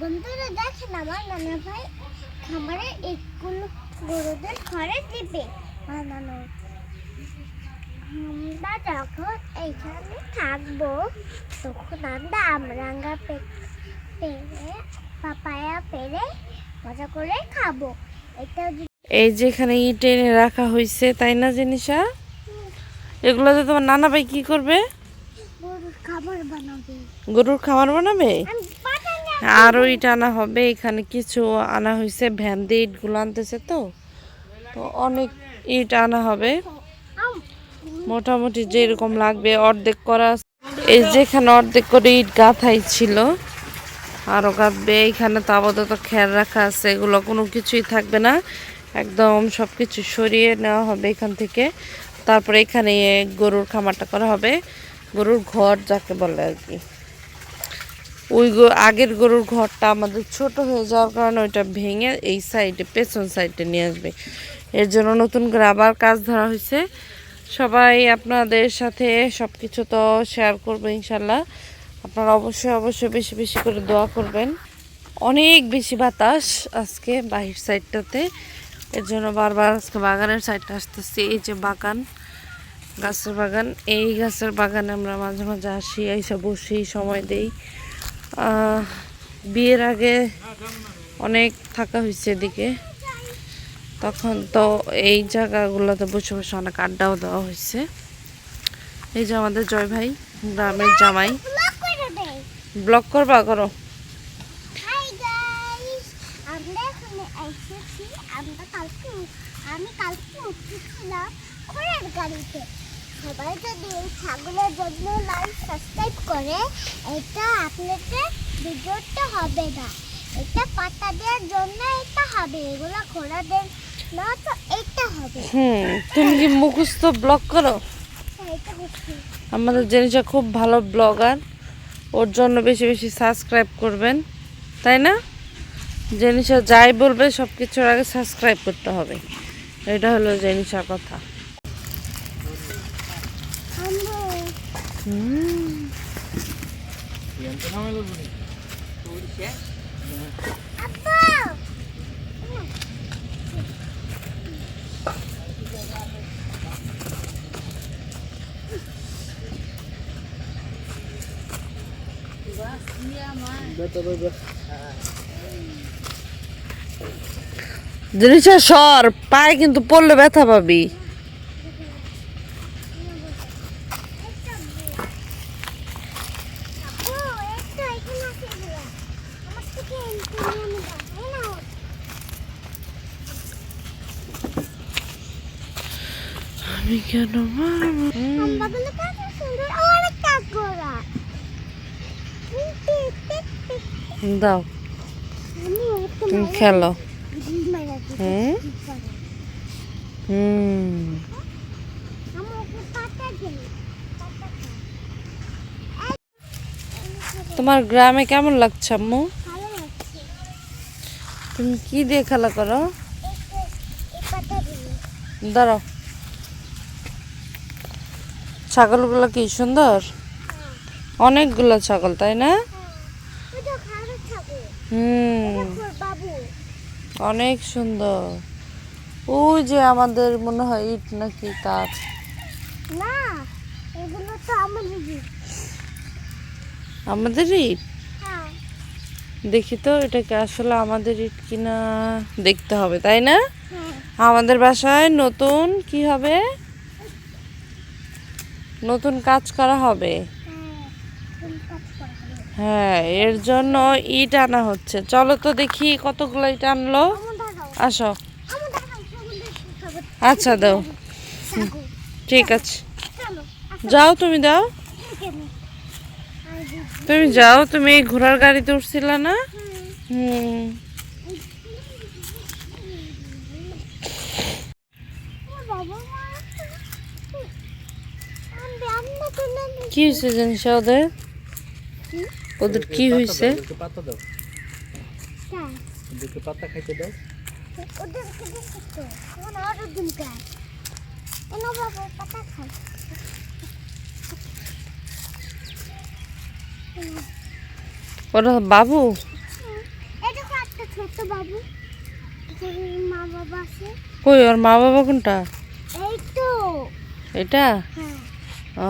বন্ধুরা দেখেন আমার নানা ভাই খামারে একগুলো গরুদের ঘরে দিবে। বানানো আমরা যখন এইখানে থাকব তখন আমরা আমরাঙ্গা পেরে পাপায়া পেরে মজা করে খাব। এটা এই যে এখানে ইট এনে রাখা হয়েছে তাই না জিনিসা এগুলোতে তোমার নানা ভাই কি করবে? গরুর খাবার বানাবে। গরুর খাবার বানাবে? আরও ইট আনা হবে, এখানে কিছু আনা হয়েছে ভ্যান দিয়ে ইটগুলো আনতেছে তো। তো অনেক ইট আনা হবে। মোটামুটি যেরকম লাগবে, অর্ধেক করা। এই যেখানে অর্ধেক করে ইট গাঁথাই ছিল আরও গাঁথবে এইখানে তো আপাতত খেয়াল রাখা আছে, এগুলো কোনো কিছুই থাকবে না। একদম সব কিছু সরিয়ে নেওয়া হবে এখান থেকে। তারপরে এখানে গরুর খামারটা করা হবে। গরুর ঘর যাকে বলে আর কি। ওই আগের গরুর ঘরটা আমাদের ছোট হয়ে যাওয়ার কারণে ওইটা ভেঙে এই সাইডে, পেছন সাইডে নিয়ে আসবে। এর জন্য নতুন করে আবার কাজ ধরা হয়েছে। সবাই আপনাদের সাথে সব কিছু তো শেয়ার করব ইনশাল্লাহ। আপনারা অবশ্যই অবশ্যই বেশি বেশি করে দোয়া করবেন। অনেক বেশি বাতাস আজকে বাহির সাইডটাতে। এর জন্য বারবার আজকে বাগানের সাইডটা আসতেছি, এই যে বাগান, গাছের বাগান। এই গাছের বাগানে আমরা মাঝে মাঝে আসি এইসব বসি, সময় দেই। বিয়ের আগে অনেক থাকা হয়েছে এদিকে। তখন তো এই জায়গাগুলোতে বসে বসে অনেক আড্ডাও দেওয়া হয়েছে। এই যে আমাদের জয় ভাই, গ্রামের জামাই। ব্লক করবা, করো। আমি কালকে গাড়িতে। সবাই যদি এই ছাগলের জন্য লাইক সাবস্ক্রাইব করে এটা আপনাদের ভিডিওটা হবে না। এটা পাতা দেওয়ার জন্য এটা হবে এগুলো ঘোড়াদের না তো এটা হবে। হুম তুমি কি মুখস্থ ব্লক করো? হ্যাঁ, আমাদের জিনিসটা খুব ভালো ব্লগার ওর জন্য বেশি বেশি সাবস্ক্রাইব করবেন তাই না? জিনিসা যাই বলবে সব কিছুর আগে সাবস্ক্রাইব করতে হবে। এটা হলো জিনিসের কথা আমরা হুম আব্বা জিনিসটা সর পায়ে কিন্তু পড়লে ব্যথা পাবি ও একটা এখানে আছে এগুলো আমার থেকে এখানে আমি দাও এই নাও আমি কেন দাও। তুমি খেলো। হুম? তোমার গ্রামে কেমন লাগছে আম্মু? তুমি কি দিয়ে খেলা করো? দাঁড়াও। ছাগলগুলো কি সুন্দর? অনেকগুলো ছাগল তাই না? হুম। অনেক সুন্দর। ওই যে আমাদের মনে হয় ইট নাকি তার। না এগুলো তো আমাদের আমাদের ইট? হ্যাঁ। দেখি তো এটাকে আসলে আমাদের ইট কিনা? দেখতে হবে তাই না? হ্যাঁ। আমাদের বাসায় নতুন কি হবে? নতুন কাজ করা হবে। হ্যাঁ এর জন্য ইট আনা হচ্ছে। চলো তো দেখি কতগুলো ইট আনলো। আসো। আচ্ছা দাও। ঠিক আছে। যাও তুমি, দাও। তুমি যাও, তুমি এই ঘোড়ার গাড়িতে উঠছিল না? হুম হুম ও বাবা মা আমি আমরা তো না কি হয়েছে জানিস ওদের ওদের কি হয়েছে? পাতা খাইতে দাও। ওরা বাবা? পাতা খায় ওরা বাবু তো বাবু এখানে মা বাবা আছে কই ওর মা বাবা কোনটা? এই তো এটা? হ্যাঁ। ও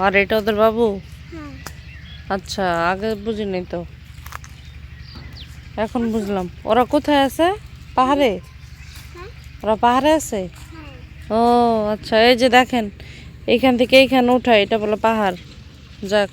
আর এটা ওদের বাবু? হ্যাঁ। আচ্ছা আগে বুঝিনি তো। এখন বুঝলাম। ওরা কোথায় আছে? পাহাড়ে? হ্যাঁ। ওরা পাহাড়ে আছে? হ্যাঁ। ও আচ্ছা এই যে দেখেন এইখান থেকে এইখানে উঠায় এটা বলে পাহাড়। যাক।